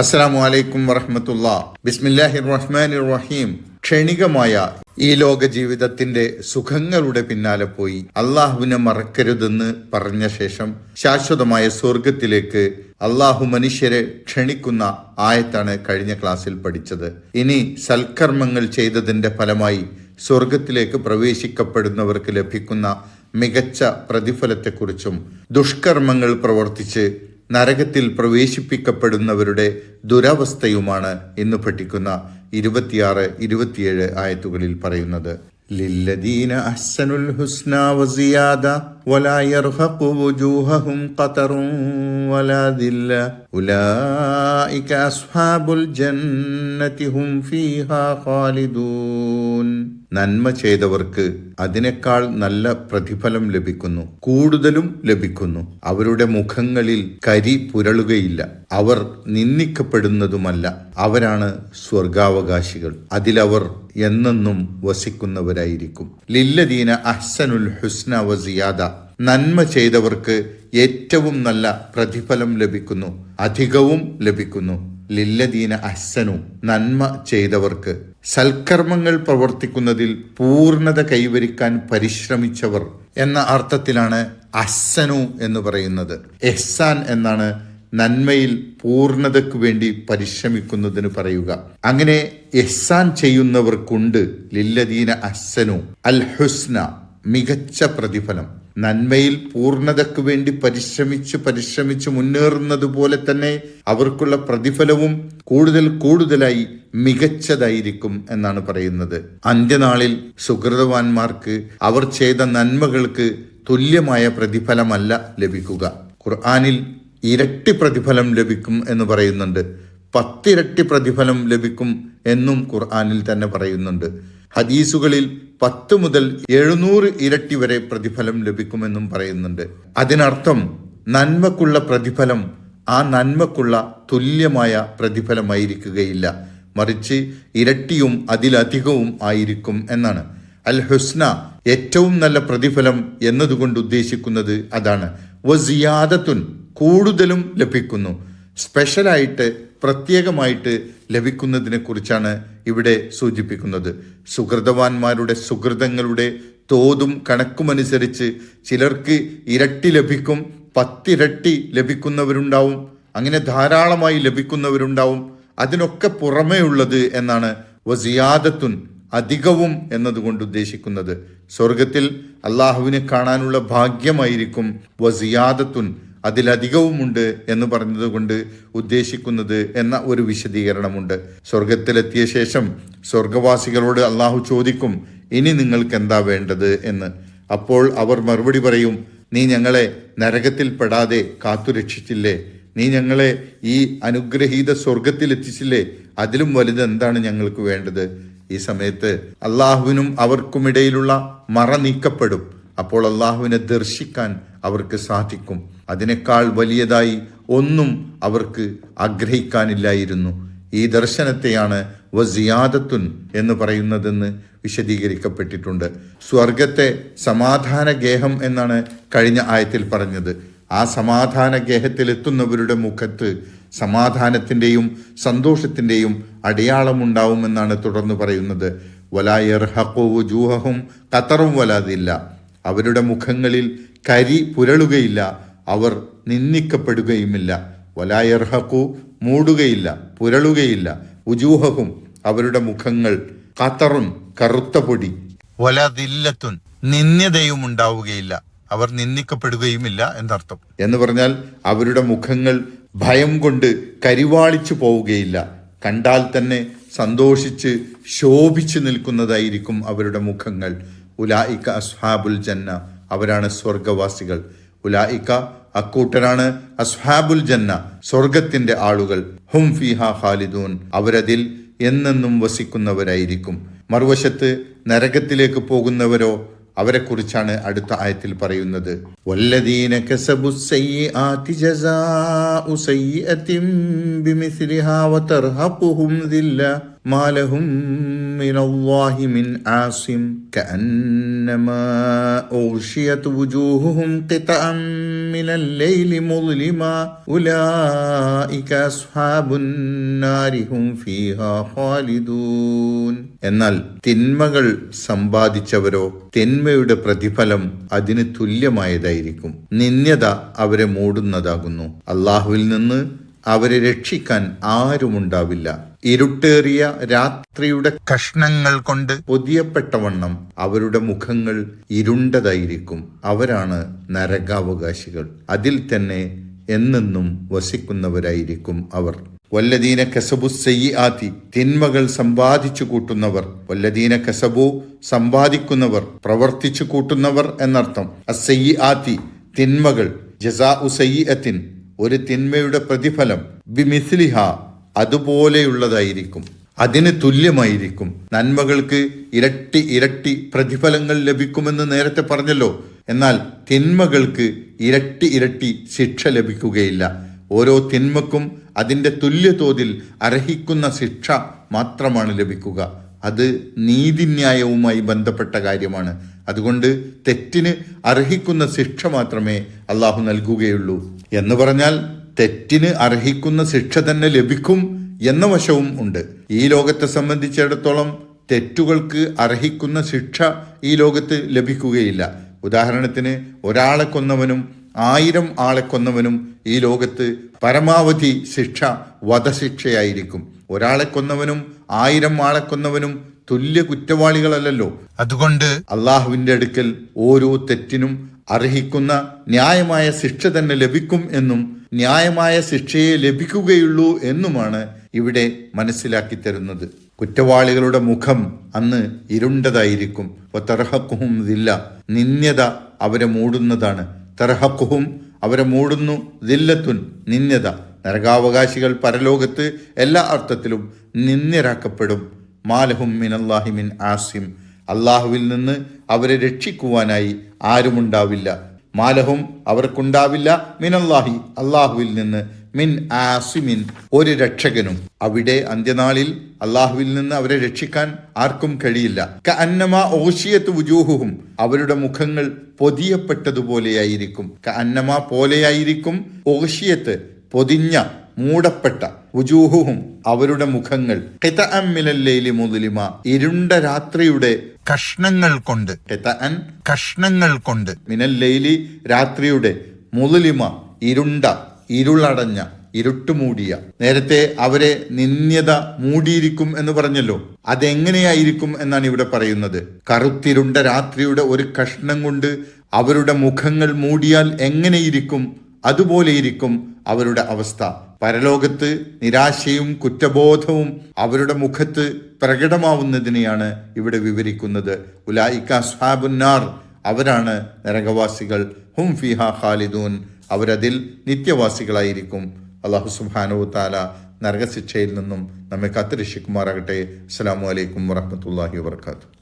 അസ്സാം വലൈക്കും വറഹമത്തുള്ള. ബിസ്മില്ലാഹി റഹ്മാൻ റഹീം ക്ഷണികമായ ഈ ലോക ജീവിതത്തിന്റെ സുഖങ്ങളുടെ പിന്നാലെ പോയി. അള്ളാഹുവിനെ മറക്കരുതെന്ന് പറഞ്ഞ ശേഷം ശാശ്വതമായ സ്വർഗത്തിലേക്ക് അള്ളാഹു മനുഷ്യരെ ക്ഷണിക്കുന്ന ആയത്താണ് കഴിഞ്ഞ ക്ലാസ്സിൽ പഠിച്ചത്. ഇനി സൽക്കർമ്മങ്ങൾ ചെയ്തതിന്റെ ഫലമായി സ്വർഗത്തിലേക്ക് പ്രവേശിക്കപ്പെടുന്നവർക്ക് ലഭിക്കുന്ന മികച്ച പ്രതിഫലത്തെക്കുറിച്ചും ദുഷ്കർമ്മങ്ങൾ പ്രവർത്തിച്ച് നരകത്തിൽ പ്രവേശിപ്പിക്കപ്പെടുന്നവരുടെ ദുരവസ്ഥയുമാണ് ഇന്ന് പഠിക്കുന്ന ഇരുപത്തിയാറ് ഇരുപത്തിയേഴ് ആയത്തുകളിൽ പറയുന്നത്. നന്മ ചെയ്തവർക്ക് അതിനേക്കാൾ നല്ല പ്രതിഫലം ലഭിക്കുന്നു. കൂടുതലും ലഭിക്കുന്നു. അവരുടെ മുഖങ്ങളിൽ കരി പുരളുകയില്ല. അവർ നിന്ദിക്കപ്പെടുന്നതുമല്ല. അവരാണ് സ്വർഗാവകാശികൾ അതിലവർ എന്നെന്നും വസിക്കുന്നവരായിരിക്കും. ലില്ലദീന അഹ്സനുൽ ഹുസ്ന വസിയാദ നന്മ ചെയ്തവർക്ക് ഏറ്റവും നല്ല പ്രതിഫലം ലഭിക്കുന്നു. അധികവും ലഭിക്കുന്നു. ലില്ലദീന അഹ്സനു നന്മ ചെയ്തവർക്ക്. സൽക്കർമ്മങ്ങൾ പ്രവർത്തിക്കുന്നതിൽ പൂർണത കൈവരിക്കാൻ പരിശ്രമിച്ചവർ എന്ന അർത്ഥത്തിലാണ് അഹ്സനു എന്ന് പറയുന്നത്. എഹ്സാൻ എന്നാണ് നന്മയിൽ പൂർണതയ്ക്ക് വേണ്ടി പരിശ്രമിക്കുന്നതിന് പറയുക. അങ്ങനെ എഹ്സാൻ ചെയ്യുന്നവർക്കുണ്ട് ലില്ലദീന അഹ്സനു അൽ ഹുസ്ന മികച്ച പ്രതിഫലം. നന്മയിൽ പൂർണതയ്ക്ക് വേണ്ടി പരിശ്രമിച്ച് പരിശ്രമിച്ച് മുന്നേറുന്നത് പോലെ തന്നെ അവർക്കുള്ള പ്രതിഫലവും കൂടുതൽ കൂടുതലായി മികച്ചതായിരിക്കും എന്നാണ് പറയുന്നത്. അന്ത്യനാളിൽ സുഹൃതവാന്മാർക്ക് അവർ ചെയ്ത നന്മകൾക്ക് തുല്യമായ പ്രതിഫലമല്ല ലഭിക്കുക. ഖുർആാനിൽ ഇരട്ടി പ്രതിഫലം ലഭിക്കും എന്ന് പറയുന്നുണ്ട്. പത്തിരട്ടി പ്രതിഫലം ലഭിക്കും എന്നും ഖുർആാനിൽ തന്നെ പറയുന്നുണ്ട്. ഹദീസുകളിൽ പത്ത് മുതൽ എഴുന്നൂറ് ഇരട്ടി വരെ പ്രതിഫലം ലഭിക്കുമെന്നും പറയുന്നുണ്ട്. അതിനർത്ഥം നന്മക്കുള്ള പ്രതിഫലം ആ നന്മക്കുള്ള തുല്യമായ പ്രതിഫലമായിരിക്കുകയില്ല. മറിച്ച് ഇരട്ടിയും അതിലധികവും ആയിരിക്കും എന്നാണ്. അൽ ഹുസ്ന ഏറ്റവും നല്ല പ്രതിഫലം എന്നതുകൊണ്ട് ഉദ്ദേശിക്കുന്നത് അതാണ്. വസിയാദത്തുൻ കൂടുതലും ലഭിക്കുന്നു. സ്പെഷ്യലായിട്ട് പ്രത്യേകമായിട്ട് ലഭിക്കുന്നതിനെ കുറിച്ചാണ് ഇവിടെ സൂചിപ്പിക്കുന്നത്. സുഹൃതവാന്മാരുടെ സുഹൃതങ്ങളുടെ തോതും കണക്കുമനുസരിച്ച് ചിലർക്ക് ഇരട്ടി ലഭിക്കും പത്തിരട്ടി ലഭിക്കുന്നവരുണ്ടാവും അങ്ങനെ ധാരാളമായി ലഭിക്കുന്നവരുണ്ടാവും. അതിനൊക്കെ പുറമേ ഉള്ളത് എന്നാണ് വസിയാദത്തുൻ അധികവും എന്നതുകൊണ്ട് ഉദ്ദേശിക്കുന്നത്. സ്വർഗത്തിൽ അള്ളാഹുവിനെ കാണാനുള്ള ഭാഗ്യമായിരിക്കും വസിയാദത്തുൻ അതിലധികവുമുണ്ട് എന്ന് പറഞ്ഞതുകൊണ്ട് ഉദ്ദേശിക്കുന്നത് എന്ന ഒരു വിശദീകരണമുണ്ട്. സ്വർഗത്തിലെത്തിയ ശേഷം സ്വർഗവാസികളോട് അള്ളാഹു ചോദിക്കും ഇനി നിങ്ങൾക്ക് എന്താ വേണ്ടത്? എന്ന്. അപ്പോൾ അവർ മറുപടി പറയും നീ ഞങ്ങളെ നരകത്തിൽ പെടാതെ കാത്തുരക്ഷിച്ചില്ലേ? നീ ഞങ്ങളെ ഈ അനുഗ്രഹീത സ്വർഗത്തിലെത്തിച്ചില്ലേ? അതിലും വലുത് എന്താണ് ഞങ്ങൾക്ക് വേണ്ടത്? ഈ സമയത്ത് അള്ളാഹുവിനും അവർക്കുമിടയിലുള്ള മറ നീക്കപ്പെടും. അപ്പോൾ അള്ളാഹുവിനെ ദർശിക്കാൻ അവർക്ക് സാധിക്കും. അതിനേക്കാൾ വലിയതായി ഒന്നും അവർക്ക് ആഗ്രഹിക്കാനില്ലായിരുന്നു. ഈ ദർശനത്തെയാണ് വസിയാദത്തുൻ എന്ന് പറയുന്നതെന്ന് വിശദീകരിക്കപ്പെട്ടിട്ടുണ്ട്. സ്വർഗത്തെ സമാധാന ഗേഹം എന്നാണ് കഴിഞ്ഞ ആയത്തിൽ പറഞ്ഞത്. ആ സമാധാന ഗേഹത്തിലെത്തുന്നവരുടെ മുഖത്ത് സമാധാനത്തിന്റെയും സന്തോഷത്തിന്റെയും അടയാളമുണ്ടാവുമെന്നാണ് തുടർന്ന് പറയുന്നത്. വലായർഹൂഹും കത്തറും വലാതില്ല അവരുടെ മുഖങ്ങളിൽ കരി പുരളുകയില്ല. അവർ നിന്ദിക്കപ്പെടുകയുമില്ല. വലായർഹക്കു മൂടുകയില്ല പുരളുകയില്ല. ഉജൂഹവും അവരുടെ മുഖങ്ങൾ കത്തറും കറുത്ത പൊടി. വലതില്ലത്തുൻ നിന്ദ്യതയും ഉണ്ടാവുകയില്ല അവർ നിന്ദിക്കപ്പെടുകയുമില്ല എന്നർത്ഥം. എന്ന് പറഞ്ഞാൽ അവരുടെ മുഖങ്ങൾ ഭയം കൊണ്ട് കരിവാളിച്ചു പോവുകയില്ല. കണ്ടാൽ തന്നെ സന്തോഷിച്ച് ശോഭിച്ചു നിൽക്കുന്നതായിരിക്കും അവരുടെ മുഖങ്ങൾ. ഉലായിക്ക അസ്ഹാബുൽ ജന്ന. അവരാണ് സ്വർഗവാസികൾ ഉലായിക്ക അക്കൂട്ടരാണ് അസ്ഹാബുൽ ജന്ന സ്വർഗത്തിന്റെ ആളുകൾ. ഹും ഫിഹ ഖാലിദൂൻ. അവരതിൽ എന്നെന്നും വസിക്കുന്നവരായിരിക്കും. മറുവശത്ത് നരകത്തിലേക്ക് പോകുന്നവരോ അവരെക്കുറിച്ചാണ് അടുത്ത ആയത്തിൽ പറയുന്നത്. വല്ലദീന കസബു ജസാഉ ബിമിസ്ലിഹാ വതർഹഖുഹും മാലഹും മിനല്ലാഹി മിൻ ആസിം كأنما أغشيت وجوههم قطعا من الليل مظلما أولئك أصحاب النار هم فيها خالدون എന്നാൽ തിന്മകൾ സമ്പാദിച്ചവരോ തിന്മയുടെ പ്രതിഫലം അതിന് തുല്യമായതായിരിക്കും നിന്ദ്യത അവരെ മൂടുന്നതാകുന്നു അള്ളാഹുവിൽ നിന്ന് അവരെ രക്ഷിക്കാൻ ആരുമുണ്ടാവില്ല. ഇരുട്ടേറിയ രാത്രിയുടെ കഷ്ണങ്ങൾ കൊണ്ട് പൊതിയപ്പെട്ടവണ്ണം അവരുടെ മുഖങ്ങൾ ഇരുണ്ടതായിരിക്കും. അവരാണ് നരകാവകാശികൾ. അതിൽ തന്നെ എന്നെന്നും വസിക്കുന്നവരായിരിക്കും അവർ. വല്ലദീന കസബു ആത്തി തിന്മകൾ സമ്പാദിച്ചു കൂട്ടുന്നവർ. വല്ലദീന കസബു സമ്പാദിക്കുന്നവർ പ്രവർത്തിച്ചു കൂട്ടുന്നവർ എന്നർത്ഥം. അസയ്യി ആദി തിന്മകൾ. ജസാ ഉസയ്യത്തിൻ ഒരു തിന്മയുടെ പ്രതിഫലം ബിമിസ്ലിഹ അതുപോലെയുള്ളതായിരിക്കും. അതിന് തുല്യമായിരിക്കും. നന്മകൾക്ക് ഇരട്ടി ഇരട്ടി പ്രതിഫലങ്ങൾ ലഭിക്കുമെന്ന് നേരത്തെ പറഞ്ഞല്ലോ. എന്നാൽ തിന്മകൾക്ക് ഇരട്ടി ഇരട്ടി ശിക്ഷ ലഭിക്കുകയില്ല. ഓരോ തിന്മക്കും അതിന്റെ തുല്യതോതിൽ അർഹിക്കുന്ന ശിക്ഷ മാത്രമാണ് ലഭിക്കുക. അത് നീതിന്യായവുമായി ബന്ധപ്പെട്ട കാര്യമാണ്. അതുകൊണ്ട് തെറ്റിന് അർഹിക്കുന്ന ശിക്ഷ മാത്രമേ അള്ളാഹു നൽകുകയുള്ളൂ. എന്ന് പറഞ്ഞാൽ തെറ്റിന് അർഹിക്കുന്ന ശിക്ഷ തന്നെ ലഭിക്കും എന്ന വശവും ഉണ്ട്. ഈ ലോകത്തെ സംബന്ധിച്ചിടത്തോളം തെറ്റുകൾക്ക് അർഹിക്കുന്ന ശിക്ഷ ഈ ലോകത്ത് ലഭിക്കുകയില്ല. ഉദാഹരണത്തിന് ഒരാളെ കൊന്നവനും ആയിരം ആളെ കൊന്നവനും ഈ ലോകത്ത് പരമാവധി ശിക്ഷ വധശിക്ഷയായിരിക്കും. ഒരാളെ കൊന്നവനും ആയിരം ആളെ കൊന്നവനും തുല്യ കുറ്റവാളികളല്ലല്ലോ. അതുകൊണ്ട് അള്ളാഹുവിന്റെ അടുക്കൽ ഓരോ തെറ്റിനും അർഹിക്കുന്ന ന്യായമായ ശിക്ഷ തന്നെ ലഭിക്കും എന്നും ന്യായമായ ശിക്ഷയെ ലഭിക്കുകയുള്ളൂ എന്നുമാണ് ഇവിടെ മനസ്സിലാക്കി തരുന്നത്. കുറ്റവാളികളുടെ മുഖം അന്ന് ഇരുണ്ടതായിരിക്കും. തർഹക്കുഹും ദില്ല. നിന്യത അവരെ മൂടുന്നതാണ്. തർഹക്കുഹും അവരെ മൂടുന്നു. ദില്ലത്തുൻ നിന്യത നരകാവകാശികൾ പരലോകത്ത് എല്ലാ അർത്ഥത്തിലും നിന്ദ്യരാക്കപ്പെടും. മാലഹും മിൻ ആസിം. അള്ളാഹുവിൽ നിന്ന് അവരെ രക്ഷിക്കുവാനായി ആരുമുണ്ടാവില്ല മാലഹും അവർക്കുണ്ടാവില്ല. മിനല്ലാഹി അള്ളാഹുവിൽ നിന്ന് മിൻ ആസിമിൻ ഒരു രക്ഷകനും. അവിടെ അന്ത്യനാളിൽ അള്ളാഹുവിൽ നിന്ന് അവരെ രക്ഷിക്കാൻ ആർക്കും കഴിയില്ല. ക ഓഷിയത്ത് വുജൂഹും അവരുടെ മുഖങ്ങൾ പൊതിയപ്പെട്ടതുപോലെയായിരിക്കും. ക അന്നമ പോലെയായിരിക്കും ഓഷിയത്ത് പൊതിഞ്ഞ മൂടപ്പെട്ട ഉജൂഹും അവരുടെ മുഖങ്ങൾ. മുതലിമ ഇരുണ്ട രാത്രിയുടെ കഷ്ണങ്ങൾ കൊണ്ട്. കഷ്ണങ്ങൾ കൊണ്ട്. മിനല്ലൈലി രാത്രിയുടെ മുതലിമ ഇരുണ്ട ഇരുളടഞ്ഞ ഇരുട്ടുമൂടിയ. നേരത്തെ അവരെ നിന്ദ്യത മൂടിയിരിക്കും എന്ന് പറഞ്ഞല്ലോ. അതെങ്ങനെയായിരിക്കും എന്നാണ് ഇവിടെ പറയുന്നത്. കറുത്തിരുണ്ട രാത്രിയുടെ ഒരു കഷ്ണം കൊണ്ട് അവരുടെ മുഖങ്ങൾ മൂടിയാൽ എങ്ങനെയിരിക്കും? അതുപോലെയിരിക്കും അവരുടെ അവസ്ഥ. പരലോകത്ത് നിരാശയും കുറ്റബോധവും അവരുടെ മുഖത്ത് പ്രകടമാവുന്നതിനെയാണ് ഇവിടെ വിവരിക്കുന്നത്. ഉലായിക്ക സ്വാബുന്നാർ അവരാണ് നരകവാസികൾ. ഹും ഫിഹ ഖാലിദൂൻ. അവരതിൽ നിത്യവാസികളായിരിക്കും. അള്ളാഹു സുബാനു താല നരകശിക്ഷയിൽ നിന്നും നമ്മെ കാത്തുരക്ഷിക്കുമാറാകട്ടെ. അസ്സാം വലൈക്കും വറഹമത്തല്ലാഹി വാത്തു